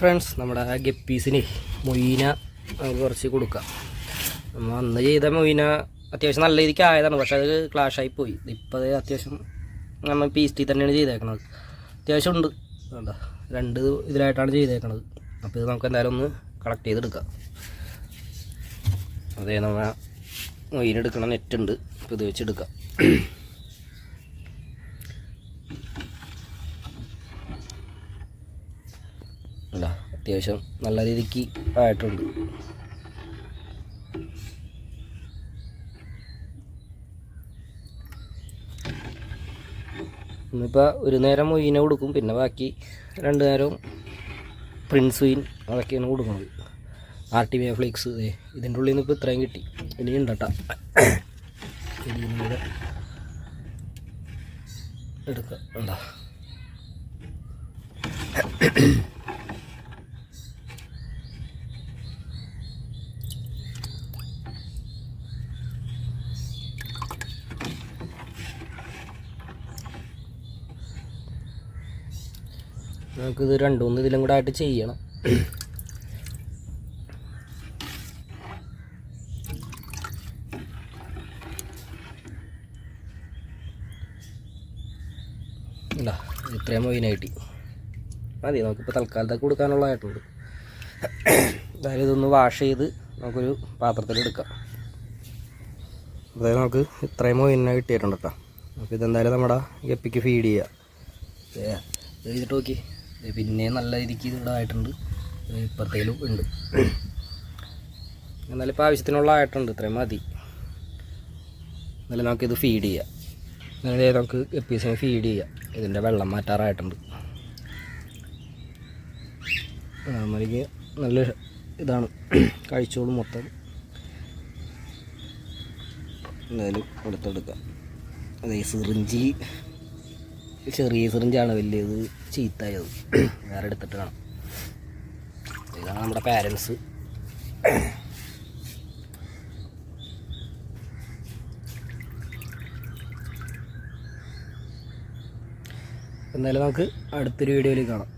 Friends നമ്മുടെ ഗപ്പീസിന് Moina കുറച്ച് കൊടുക്കാം. നമ്മൾ അന്ന് ചെയ്ത മൊയ്ന അത്യാവശ്യം നല്ല രീതിക്ക് ആയതാണ് പക്ഷെ അത് ക്ലാഷായി പോയി. ഇപ്പോൾ അത് അത്യാവശ്യം നമ്മൾ പി എസ് ടി തന്നെയാണ് ചെയ്തേക്കണത്. അത്യാവശ്യം ഉണ്ട്. വേണ്ട രണ്ട് ഇതിലായിട്ടാണ് ചെയ്തേക്കണത്. അപ്പോൾ ഇത് നമുക്ക് എന്തായാലും ഒന്ന് കളക്ട് ചെയ്തെടുക്കാം. അതേ നമ്മൾ മൊയ്നെടുക്കണ നെറ്റ് ഉണ്ട്. അപ്പോൾ ഇത് വെച്ചെടുക്കാം. അല്ല അത്യാവശ്യം നല്ല രീതിക്ക് ആയിട്ടുണ്ട്. ഇന്നിപ്പോൾ ഒരു നേരം മൊയ്നെ കൊടുക്കും പിന്നെ ബാക്കി രണ്ട് നേരവും പ്രിൻസ് വീൻ അതൊക്കെയാണ് കൊടുക്കുന്നത്. ആർ ടി വി ഫ്ലിക്സ് ഇതിന്റെ ഉള്ളിൽ നിന്ന് ഇപ്പോൾ ഇത്രയും കിട്ടി. ഇനി ഉണ്ടട്ടാ എടുക്കാം. എന്താ? നമുക്കിത് രണ്ടു മൂന്ന് ഇതിലും കൂടെ ആയിട്ട് ചെയ്യണം. ഇല്ല ഇത്രയും മൊയിനായിട്ട് മതി നമുക്കിപ്പോൾ തൽക്കാലത്തേക്ക് കൊടുക്കാനുള്ളതായിട്ടുണ്ട്. എന്തായാലും ഇതൊന്ന് വാഷ് ചെയ്ത് നമുക്കൊരു പാത്രത്തിലെടുക്കാം അതായത് നമുക്ക് ഇത്രയും മൊയിനെ കിട്ടിയിട്ടുണ്ട് കേട്ടോ. അപ്പോൾ ഇതെന്തായാലും നമ്മുടെ ഗപ്പിക്ക് ഫീഡ് ചെയ്യാം. ഏ, ഇത് ചെയ്തിട്ട് നോക്കി. പിന്നെ നല്ല രീതിക്ക് ഇതായിട്ടുണ്ട് ഇപ്പുറത്തേലും ഉണ്ട്. എന്നാലും ഇപ്പോൾ ആവശ്യത്തിനുള്ള ആയിട്ടുണ്ട്. ഇത്രയും മതി. എന്നാലും നമുക്കിത് ഫീഡ് ചെയ്യാം. അങ്ങനെ നമുക്ക് എപ്പീസിനെ ഫീഡ് ചെയ്യാം. ഇതിന്റെ വെള്ളം മാറ്റാറായിട്ടുണ്ട്. മരിക്ക് നല്ല ഇതാണ്. കഴിച്ചോളും മൊത്തം. എന്തായാലും എടുത്തെടുക്കാം. അതെ സിറിഞ്ചി ചെറിയ സിറിഞ്ചാണ് വലിയത്? ചീത്തായത് വേറെ എടുത്തിട്ട് കാണാം. ഇതാണ് നമ്മുടെ പാരൻസ് എന്തായാലും നമുക്ക് അടുത്തൊരു വീഡിയോയിൽ കാണാം.